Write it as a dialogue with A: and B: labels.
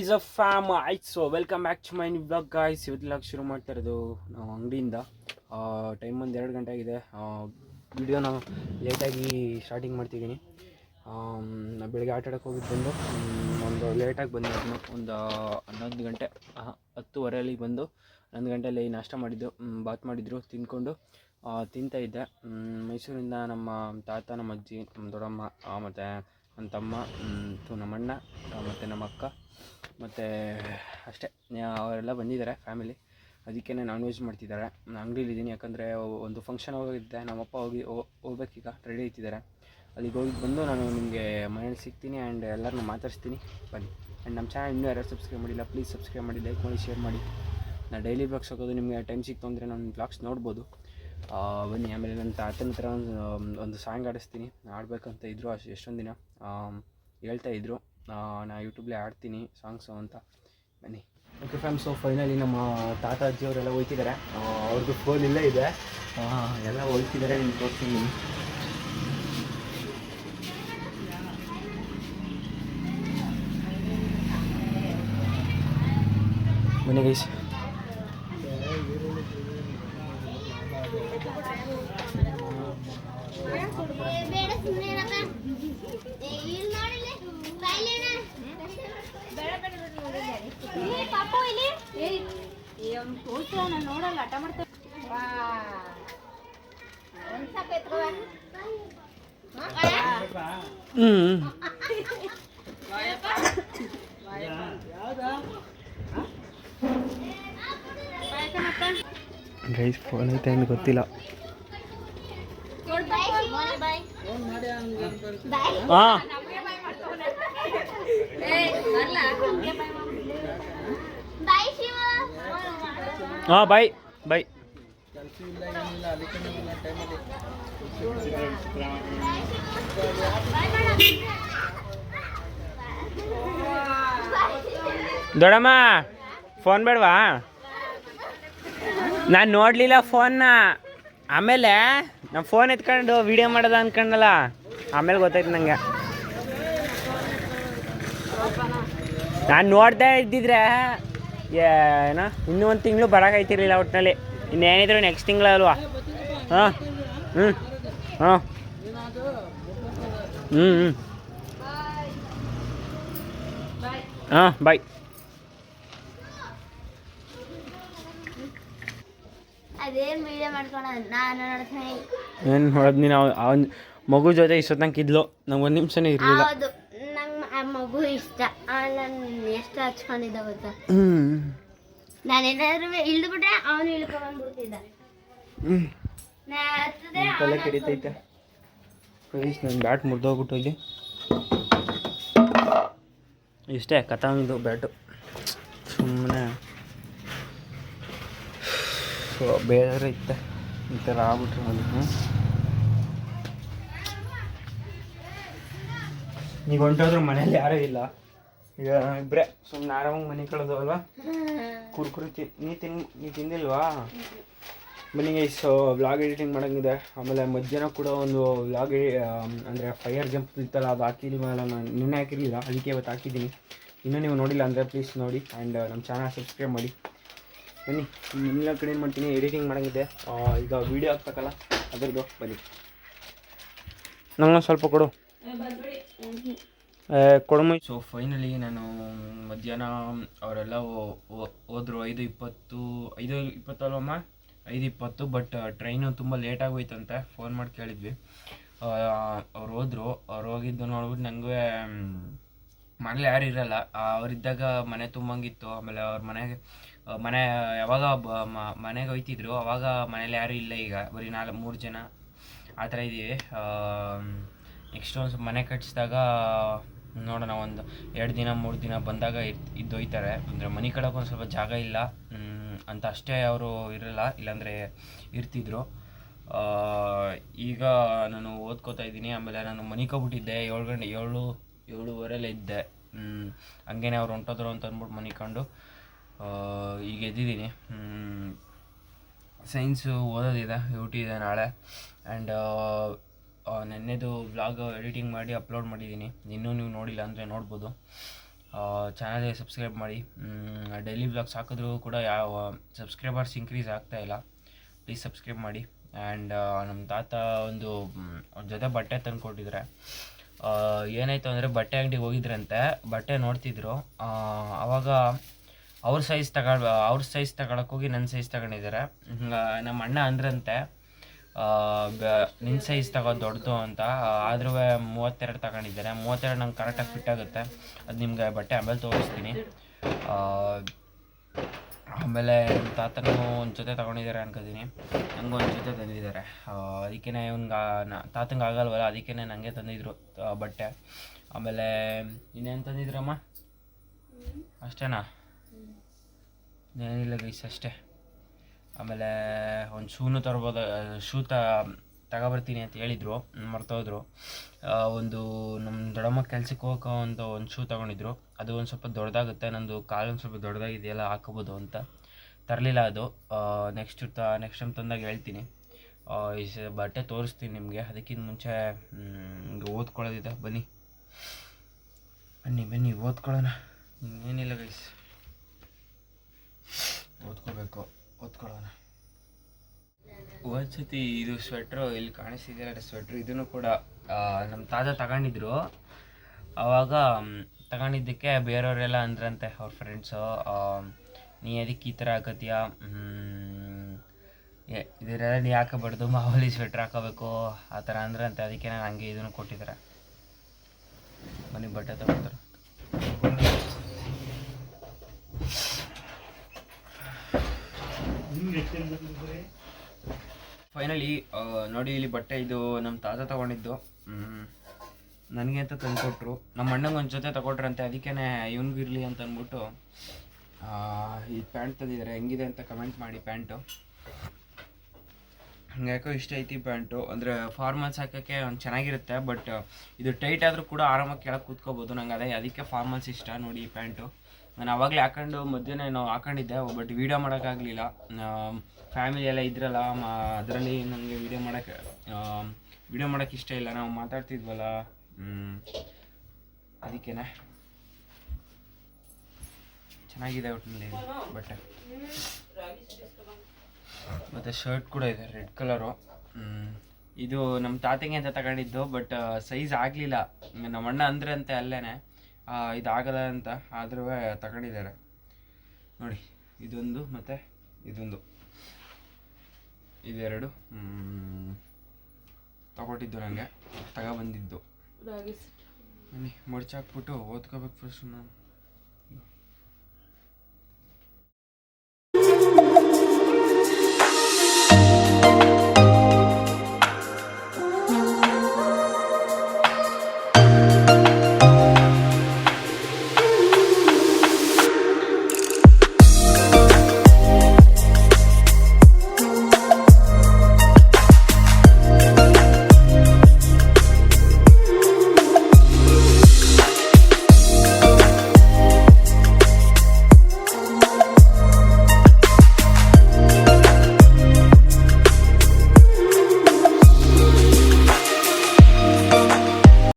A: Is a fam ಆಯ್ತು so welcome back to my new blog guys ಇವತ್ತಿಲಾಗ ಶುರು ಮಾಡ್ತಾ ಇರೋದು ನಾವು ಅಂಗಡಿಯಿಂದ. ಟೈಮ್ ಒಂದು ಎರಡು ಗಂಟೆ ಆಗಿದೆ. ವಿಡಿಯೋನ ಲೇಟಾಗಿ ಸ್ಟಾರ್ಟಿಂಗ್ ಮಾಡ್ತಿದ್ದೀನಿ. ಬೆಳಗ್ಗೆ ಆಟ ಆಡೋಕ್ಕೆ ಹೋಗಿದ್ದು ಬಂದು ಒಂದು ಲೇಟಾಗಿ ಬಂದು ಒಂದು, ಹನ್ನೊಂದು ಗಂಟೆ ಹತ್ತುವರೆಯಲ್ಲಿ ಬಂದು, ಹನ್ನೊಂದು ಗಂಟೆಯಲ್ಲಿ ನಾಷ್ಟ ಮಾಡಿದ್ದು ಬಾತ್ ಮಾಡಿದ್ರು ತಿಂದ್ಕೊಂಡು ತಿಂತಾಯಿದ್ದೆ ಮೈಸೂರಿಂದ ನಮ್ಮ ತಾತ, ನಮ್ಮ ಅಜ್ಜಿ, ನಮ್ಮ ದೊಡ್ಡಮ್ಮ ಮತ್ತು ನಮ್ಮ ತಮ್ಮ ನಮ್ಮಣ್ಣ ಮತ್ತು ನಮ್ಮ ಅಕ್ಕ ಮತ್ತು ಅಷ್ಟೇ ಅವರೆಲ್ಲ ಬಂದಿದ್ದಾರೆ ಫ್ಯಾಮಿಲಿ ಅದಕ್ಕೇ ನಾನ್ ವೆಜ್ ಮಾಡ್ತಿದ್ದಾರೆ. ನಾನು ಅಂಗಡಿಲಿದ್ದೀನಿ ಯಾಕಂದರೆ ಒಂದು ಫಂಕ್ಷನ್ ಹೋಗಿದ್ದೆ, ನಮ್ಮಪ್ಪ ಹೋಗಿ ಹೋಗ್ಬೇಕೀಗ ರೆಡಿ ಆಯ್ತಿದ್ದಾರೆ ಅಲ್ಲಿಗೆ ಹೋಗಿ ಬಂದು ನಾನು ನಿಮಗೆ ಮನೇಲಿ ಸಿಗ್ತೀನಿ ಆ್ಯಂಡ್ ಎಲ್ಲರನ್ನೂ ಮಾತಾಡಿಸ್ತೀನಿ. ಬನ್ನಿ. ಆ್ಯಂಡ್ ನಮ್ಮ ಚಾನಲ್ ಇನ್ನೂ ಯಾರು ಸಬ್ಸ್ಕ್ರೈಬ್ ಮಾಡಿಲ್ಲ ಪ್ಲೀಸ್ ಸಬ್ಸ್ಕ್ರೈಬ್ ಮಾಡಿ ಲೈಕ್ ಮಾಡಿ ಶೇರ್ ಮಾಡಿ. ನಾನು ಡೈಲಿ ಬ್ಲಾಗ್ಸ್ ಹಾಕೋದು, ನಿಮಗೆ ಟೈಮ್ ಸಿಕ್ತು ಅಂದರೆ ನಾನು ಬ್ಲಾಗ್ಸ್ ನೋಡ್ಬೋದು. ಬನ್ನಿ, ಆಮೇಲೆ ನನ್ನ ತಾತನ ಹತ್ರ ಒಂದು ಒಂದು ಸಾಂಗ್ ಆಡಿಸ್ತೀನಿ ಆಡಬೇಕಂತ ಇದ್ದರು ಅಷ್ಟು ಎಷ್ಟೊಂದು ದಿನ ಹೇಳ್ತಾ ಇದ್ದರು ನಾ ಯೂಟ್ಯೂಬ್ಲೇ ಆಡ್ತೀನಿ ಸಾಂಗ್ಸು ಅಂತ. ಬನ್ನಿ. ಓಕೆ ಫ್ಯಾಮ್ ಸೊ ಫೈನಲಿ ನಮ್ಮ ತಾತ ಅಜ್ಜಿಯವರೆಲ್ಲ ಹೋಯ್ತಿದ್ದಾರೆ. ಅವ್ರದ್ದು ಫೋನ್ ಇಲ್ಲೇ ಇದೆ. ಎಲ್ಲ ಹೋಯ್ತಿದ್ದಾರೆ ನಿಮ್ಗೆ ತೋರಿಸ್ತೀನಿ ಬನ್ನಿ ಗೈಸ್
B: ಬೇಡ ಸುಮ್ಮನೆ ಇರಪ್ಪ ಇಲ್ಲಿ ನೋಡಿಲ್ಲ ಬಾಯ್ಲೇನ ಬೇಡ ಬೇಡ ಇಲ್ಲಿ ಪಾಪ ಇಲ್ಲಿ
C: ನಾನು ನೋಡಲ್ಲ ಹಠ ಮಾಡ್ತಾ
B: ವಾ ಒಂದ್ ಸಾಕು ಎತ್ಕೋ
A: ಹ್ಞೂ ಗೈಸ್ ಫೋನ್ ಐತೆ ಅಂತ ಗೊತ್ತಿಲ್ಲ.
B: ಬಾಯ್ ಬಾಯ್ ಬಾಯ್
A: ಹಾಂ
B: ಬಾಯ್ ಶಿವ
A: ಹಾಂ ಬಾಯ್ ಬಾಯ್ ದೊಡಮ್ಮ ಫೋನ್ ಬೇಡವಾ? ನಾನು ನೋಡಲಿಲ್ಲ ಫೋನ್ನ ಆಮೇಲೆ ನಾನು ಫೋನ್ ಎತ್ಕೊಂಡು ವಿಡಿಯೋ ಮಾಡೋದ ಅನ್ಕೊಂಡಲ್ಲ, ಆಮೇಲೆ ಗೊತ್ತಾಯ್ತು ನನಗೆ ನಾನು ನೋಡ್ತಾ ಇದ್ದಿದ್ರೆ ಏನೋ? ಇನ್ನೂ ಒಂದು ತಿಂಗಳು ಬರೋಕ್ಕಾಯ್ತಿರ್ಲಿಲ್ಲ ಒಟ್ಟಿನಲ್ಲಿ ಇನ್ನೇನಿದ್ರು ನೆಕ್ಸ್ಟ್ ತಿಂಗಳಲ್ವಾ? ಹಾಂ? ಹ್ಞೂ ಹಾಂ. ಹ್ಞೂ ಹ್ಞೂ ಹಾಂ ಬಾಯ್ ಏನು ನೋಡೋದು ನೀನು? ಅವ್ನ ಮಗು ಜೊತೆ ಇಷ್ಟೊತ್ತಂಕ ಇದ್ಲು. ನಂಗೆ ಒಂದು ನಿಮಿಷನೇ ಇರಲಿಲ್ಲ.
B: ಮಗು ಇಷ್ಟ. ನಾನು ಎಷ್ಟು ಹಚ್ಕೊಂಡಿದ್ದ ಗೊತ್ತಾ
A: ನಾನು
B: ನಾನೇನಾದ್ರೂ ಇಳ್ದು ಬಿಟ್ರೆ ಅವನು ಇಳ್ಕೊಂಡ್ಬಿಡ್ತಿದ್ದ
A: ತಲೆ ಕೆಡಿತೈತೆ. ನನ್ನ ಬ್ಯಾಟ್ ಮುರಿದೋಗ್ಬಿಟ್ಟು ಇಲ್ಲಿ. ಇಷ್ಟೇ ಕಥಾಂದು ಬ್ಯಾಟು ಸುಮ್ಮನೆ ಬೇರೆ ಇತ್ತೆ. ಈ ಥರ ಆಗ್ಬಿಟ್ರೆ ನೀವು ಹೊಂಟೋದ್ರು ಮನೇಲಿ ಯಾರೂ ಇಲ್ಲ. ಈಗ ಇಬ್ಬರೇ ಸುಮ್ಮನೆ ಆರಾಮಾಗಿ ಮನೆ ಕಳೆದು ಅಲ್ವಾ? ಕುರ್ಕುರಿ ತಿ ನೀ ತಿನ್ ನೀ ತಿಂದಿಲ್ವಾ? ಮನೆಗೆ ಸೊ ವ್ಲಾಗ್ ಎಡಿಟಿಂಗ್ ಮಾಡೋಂಗಿದೆ. ಆಮೇಲೆ ಮಧ್ಯಾಹ್ನ ಕೂಡ ಒಂದು ವ್ಲಾಗ್ ಅಂದರೆ ಫೈರ್ ಜಂಪ್ ಇತ್ತಲ್ಲ, ಅದು ಹಾಕಿಲ್ಲ ನಾನು ನಿನ್ನೆ ಹಾಕಿರಲಿಲ್ಲ, ಅದಕ್ಕೆ ಇವತ್ತು ಹಾಕಿದ್ದೀನಿ. ಇನ್ನೂ ನೀವು ನೋಡಿಲ್ಲ ಅಂದರೆ ಪ್ಲೀಸ್ ನೋಡಿ ಆ್ಯಂಡ್ ನಮ್ಮ ಚಾನಲ್ ಸಬ್ಸ್ಕ್ರೈಬ್ ಮಾಡಿ. ಬನ್ನಿ ನಿನ್ನ ಕಡೆ ಏನು ಮಾಡ್ತೀನಿ? ಎಡಿಟಿಂಗ್ ಮಾಡೋಂಗಿದೆ. ಈಗ ವೀಡಿಯೋ ಹಾಕ್ಬೇಕಲ್ಲ, ಅದ್ರದ್ದು ಬನ್ನಿ. ನಂಗೆ ಸ್ವಲ್ಪ ಕೊಡು. ಸೊ ಫೈನಲಿ ನಾನು ಮಧ್ಯಾಹ್ನ ಅವರೆಲ್ಲ ಹೋದ್ರು ಐದು ಇಪ್ಪತ್ತು, ಐದು ಇಪ್ಪತ್ತಲ್ವಮ್ಮ? ಐದು ಇಪ್ಪತ್ತು ಬಟ್ ಟ್ರೈನು ತುಂಬ ಲೇಟ್ ಆಗೋಯ್ತಂತೆ. ಫೋನ್ ಮಾಡಿ ಕೇಳಿದ್ವಿ. ಅವ್ರು ಹೋದ್ರು. ಅವ್ರು ಹೋಗಿದ್ದು ನೋಡ್ಬಿಟ್ಟು ನನಗೆ ಮನೇಲಿ ಯಾರು ಇರಲ್ಲ. ಅವರಿದ್ದಾಗ ಮನೆ ತುಂಬಂಗಿತ್ತು. ಆಮೇಲೆ ಅವ್ರ ಮನೆಗೆ ಮನೆ, ಯಾವಾಗ ಬ- ಮನೆಗೆ ಹೋಯ್ತಿದ್ರು, ಅವಾಗ ಮನೇಲಿ ಯಾರೂ ಇಲ್ಲ ಈಗ. ಬರೀ ನಾಲ್ಕು ಮೂರು ಜನ ಆ ಥರ ಇದ್ದೀವಿ ನೆಕ್ಸ್ಟ್ ಒಂದು ಸ್ವಲ್ಪ ಮನೆ ಕಟ್ಟಿಸಿದಾಗ ನೋಡೋಣ ಒಂದು ಎರಡು ದಿನ ಮೂರು ದಿನ ಬಂದಾಗ ಇದ್ ಇದ್ದೊಯ್ತಾರೆ ಅಂದರೆ ಮನೆ ಕಳಕ್ಕೆ ಒಂದು ಸ್ವಲ್ಪ ಜಾಗ ಇಲ್ಲ. ಅಂತ ಅಷ್ಟೇ ಅವರು ಇರಲ್ಲ. ಇಲ್ಲಾಂದರೆ ಇರ್ತಿದ್ರು. ಈಗ ನಾನು ಓದ್ಕೋತಾ ಇದ್ದೀನಿ. ಆಮೇಲೆ ನಾನು ಮನಿಕೋಬಿಟ್ಟಿದ್ದೆ ಏಳು ಗಂಟೆ ಏಳು ಏಳುವರೆಲ್ಲ ಇದ್ದೆ. ಹಂಗೇನೆ ಅವ್ರು ಹೊಂಟೋದ್ರು ಅಂತ ಅಂದ್ಬಿಟ್ಟು ಮನಿಕೊಂಡು ಆ, ಈಗ ಎದ್ದಿದ್ದೀನಿ. ಸೈನ್ಸು ಓದೋದಿದೆ ಯು ಇದೆ ನಾಳೆ. ಆ್ಯಂಡ್ ನೆನ್ನೆದು ವ್ಲಾಗ್ ಎಡಿಟಿಂಗ್ ಮಾಡಿ ಅಪ್ಲೋಡ್ ಮಾಡಿದ್ದೀನಿ ಇನ್ನೂ ನೀವು ನೋಡಿಲ್ಲ ಅಂದರೆ ನೋಡ್ಬೋದು. ಚಾನಲ್ಗೆ ಸಬ್ಸ್ಕ್ರೈಬ್ ಮಾಡಿ. ಡೈಲಿ ವ್ಲಾಗ್ಸ್ ಹಾಕಿದ್ರೂ ಕೂಡ ಯಾವ ಸಬ್ಸ್ಕ್ರೈಬರ್ಸ್ ಇನ್ಕ್ರೀಸ್ ಆಗ್ತಾ ಇಲ್ಲ. ಪ್ಲೀಸ್ ಸಬ್ಸ್ಕ್ರೈಬ್ ಮಾಡಿ. ಆ್ಯಂಡ್ ನಮ್ಮ ತಾತ ಒಂದು ಜೊತೆ ಬಟ್ಟೆ ತಂದು ಕೊಟ್ಟಿದ್ದಾರೆ ಏನಾಯಿತು ಅಂದರೆ ಬಟ್ಟೆ ಅಂಗಡಿಗೆ ಹೋಗಿದ್ರಂತೆ. ಬಟ್ಟೆ ನೋಡ್ತಿದ್ರು. ಆವಾಗ ಅವ್ರ ಸೈಜ್ ತಗೊಳ್ ಅವ್ರ ಸೈಜ್ ತಗೊಳಕ್ಕೆ ಹೋಗಿ ನನ್ನ ಸೈಜ್ ತಗೊಂಡಿದ್ದಾರೆ ನಮ್ಮ ಅಣ್ಣ ಅಂದ್ರಂತೆ. ನಿನ್ನ ಸೈಜ್ ತಗೋ ದೊಡ್ಡದು ಅಂತ ಆದ್ರೂ ಮೂವತ್ತೆರಡು ತಗೊಂಡಿದ್ದಾರೆ. ಮೂವತ್ತೆರಡು ನಂಗೆ ಕರೆಕ್ಟಾಗಿ ಫಿಟ್ ಆಗುತ್ತೆ. ಅದು ನಿಮ್ಗೆ ಬಟ್ಟೆ ಆಮೇಲೆ ತೋರಿಸ್ತೀನಿ. ಆಮೇಲೆ ನಮ್ಮ ತಾತನೂ ಒಂದು ಜೊತೆ ತಗೊಂಡಿದ್ದಾರೆ ಅನ್ಕೋತೀನಿ. ನಂಗೆ ಒಂದು ಜೊತೆ ತಂದಿದ್ದಾರೆ. ಅದಕ್ಕೆ ಇವ್ನಿಗೆ ತಾತಂಗೆ ಆಗಲ್ವಲ್ಲ ಅದಕ್ಕೇ ನನಗೆ ತಂದಿದ್ರು ಬಟ್ಟೆ. ಆಮೇಲೆ ಇನ್ನೇನು ತಂದಿದ್ರಮ್ಮ? ಅಷ್ಟೇನಾ? ಏನಿಲ್ಲ ಗೈಸ್ ಅಷ್ಟೇ. ಆಮೇಲೆ ಒಂದು ಶೂನು ತರ್ಬೋದು ಶೂ ತ ತಗೊಬರ್ತೀನಿ ಅಂತ ಹೇಳಿದರು, ಮರ್ತೋದ್ರು. ಒಂದು ನಮ್ಮ ದೊಡ್ಡಮ್ಮ ಕೆಲ್ಸಕ್ಕೆ ಹೋಗೋ ಒಂದು ಒಂದು ಶೂ ತೊಗೊಂಡಿದ್ರು. ಅದು ಒಂದು ಸ್ವಲ್ಪ ದೊಡ್ಡದಾಗುತ್ತೆ, ನಂದು ಕಾಲು ಒಂದು ಸ್ವಲ್ಪ ದೊಡ್ಡದಾಗಿದೆಯಲ್ಲ, ಹಾಕೋಬೋದು ಅಂತ. ತರಲಿಲ್ಲ ಅದು. ನೆಕ್ಸ್ಟ್ ತ ನೆಕ್ಸ್ಟ್ ಟೈಮ್ ತಂದಾಗ ಹೇಳ್ತೀನಿ. ಈ ಬಟ್ಟೆ ತೋರಿಸ್ತೀನಿ ನಿಮಗೆ. ಅದಕ್ಕಿಂತ ಮುಂಚೆ ಓದ್ಕೊಳ್ಳೋದಿದೆ. ಬನ್ನಿ. ಬನ್ನಿ ಬನ್ನಿ, ಓದ್ಕೊಳ್ಳೋಣ. ಏನಿಲ್ಲ ಗೈಸ್ ಓದ್ಕೋಬೇಕು. ಓದ್ಕೊಳ್ಳೋಣ ಒಂದ್ಸತಿ ಇದು ಸ್ವೆಟ್ರು ಇಲ್ಲಿ ಕಾಣಿಸ್ತಿದೆ ಸ್ವೆಟ್ರ್ ಇದನ್ನು ಕೂಡ ನಮ್ಮ ತಾತ ತಗೊಂಡಿದ್ರು. ಆವಾಗ ತಗೊಂಡಿದ್ದಕ್ಕೆ ಬೇರೆಯವರೆಲ್ಲ ಅಂದ್ರಂತೆ ಅವ್ರ ಫ್ರೆಂಡ್ಸು ನೀ ಅದಕ್ಕೆ ಈ ಥರ ಹಾಕತೀಯ ಇದರೆಲ್ಲ ನೀ ಹಾಕಬಾರ್ದು, ಮಾಮೂಲಿ ಸ್ವೆಟ್ರ್ ಹಾಕೋಬೇಕು, ಆ ಥರ ಅಂದ್ರಂತೆ. ಅದಕ್ಕೆ ನಾನು ಹಂಗೆ ಇದನ್ನು ಕೊಟ್ಟಿದ್ದಾರೆ. ಮನೆ ಬಟ್ಟೆ ತಗೊಳ್ತಾರೆ ಫೈನಲಿ ನೋಡಿ ಇಲ್ಲಿ ಬಟ್ಟೆ ಇದು ನಮ್ಮ ತಾತ ತಗೊಂಡಿದ್ದು. ನನಗೆ ಅಂತ ತಂದುಕೊಟ್ರು. ನಮ್ಮ ಅಣ್ಣಂಗೆ ಒಂದು ಜೊತೆ ತಗೊಟ್ರಂತೆ ಅದಕ್ಕೇ ಇವ್ನಿಗಿರಲಿ ಅಂತ ಅಂದ್ಬಿಟ್ಟು ಈ ಪ್ಯಾಂಟ್ ತಂದಿದ್ದಾರೆ ಹೆಂಗಿದೆ ಅಂತ ಕಮೆಂಟ್ ಮಾಡಿ ಪ್ಯಾಂಟು. ಯಾಕೋ ಇಷ್ಟ ಐತಿ ಪ್ಯಾಂಟು. ಅಂದರೆ ಫಾರ್ಮಲ್ಸ್ ಹಾಕೋಕ್ಕೆ ಒಂದು ಚೆನ್ನಾಗಿರುತ್ತೆ ಬಟ್ ಇದು ಟೈಟ್ ಆದರೂ ಕೂಡ ಆರಾಮಾಗಿ ಕೆಳಗೆ ಕೂತ್ಕೋಬೋದು. ನಂಗೆ ಅದೇ, ಅದಕ್ಕೆ ಫಾರ್ಮಲ್ಸ್ ಇಷ್ಟ, ನೋಡಿ ಈ ಪ್ಯಾಂಟು. ನಾನು ಆವಾಗಲೇ ಹಾಕೊಂಡು ಮಧ್ಯಾಹ್ನ ನಾನು ಹಾಕೊಂಡಿದ್ದೆ ಬಟ್ ವೀಡಿಯೋ ಮಾಡೋಕ್ಕಾಗಲಿಲ್ಲ ಫ್ಯಾಮಿಲಿ ಎಲ್ಲ ಇದ್ರಲ್ಲ ಅದರಲ್ಲಿ ನನಗೆ ವೀಡಿಯೋ ಮಾಡೋಕ್ಕೆ ವೀಡಿಯೋ ಮಾಡೋಕ್ಕೆ ಇಷ್ಟ ಇಲ್ಲ. ನಾವು ಮಾತಾಡ್ತಿದ್ವಲ್ಲ ಅದಕ್ಕೇನೆ. ಚೆನ್ನಾಗಿದೆ ಒಟ್ಟಿನಲ್ಲಿ ಬಟ್ಟೆ. ಮತ್ತು ಶರ್ಟ್ ಕೂಡ ಇದೆ ರೆಡ್ ಕಲರು ಇದು ನಮ್ಮ ತಾತಂಗೆ ಅಂತ ತಗೊಂಡಿದ್ದು ಬಟ್ ಸೈಜ್ ಆಗಲಿಲ್ಲ. ನಮ್ಮ ಅಣ್ಣ ಅಂದ್ರೆ ಅಂತ ಅಲ್ಲೇನೆ. ಆ, ಇದಾಗಲ್ಲ ಅಂತ ಆದ್ರೂ ತಗೊಂಡಿದ್ದಾರೆ. ನೋಡಿ ಇದೊಂದು ಮತ್ತು ಇದೊಂದು. ಇದೆರಡು ತಗೊಟ್ಟಿದ್ದು ನನಗೆ ತಗೊಬಂದಿದ್ದು. ಮಡ್ಚಾಕ್ಬಿಟ್ಟು ಓದ್ಕೋಬೇಕು ಫಸ್ಟ್ ನಾನು.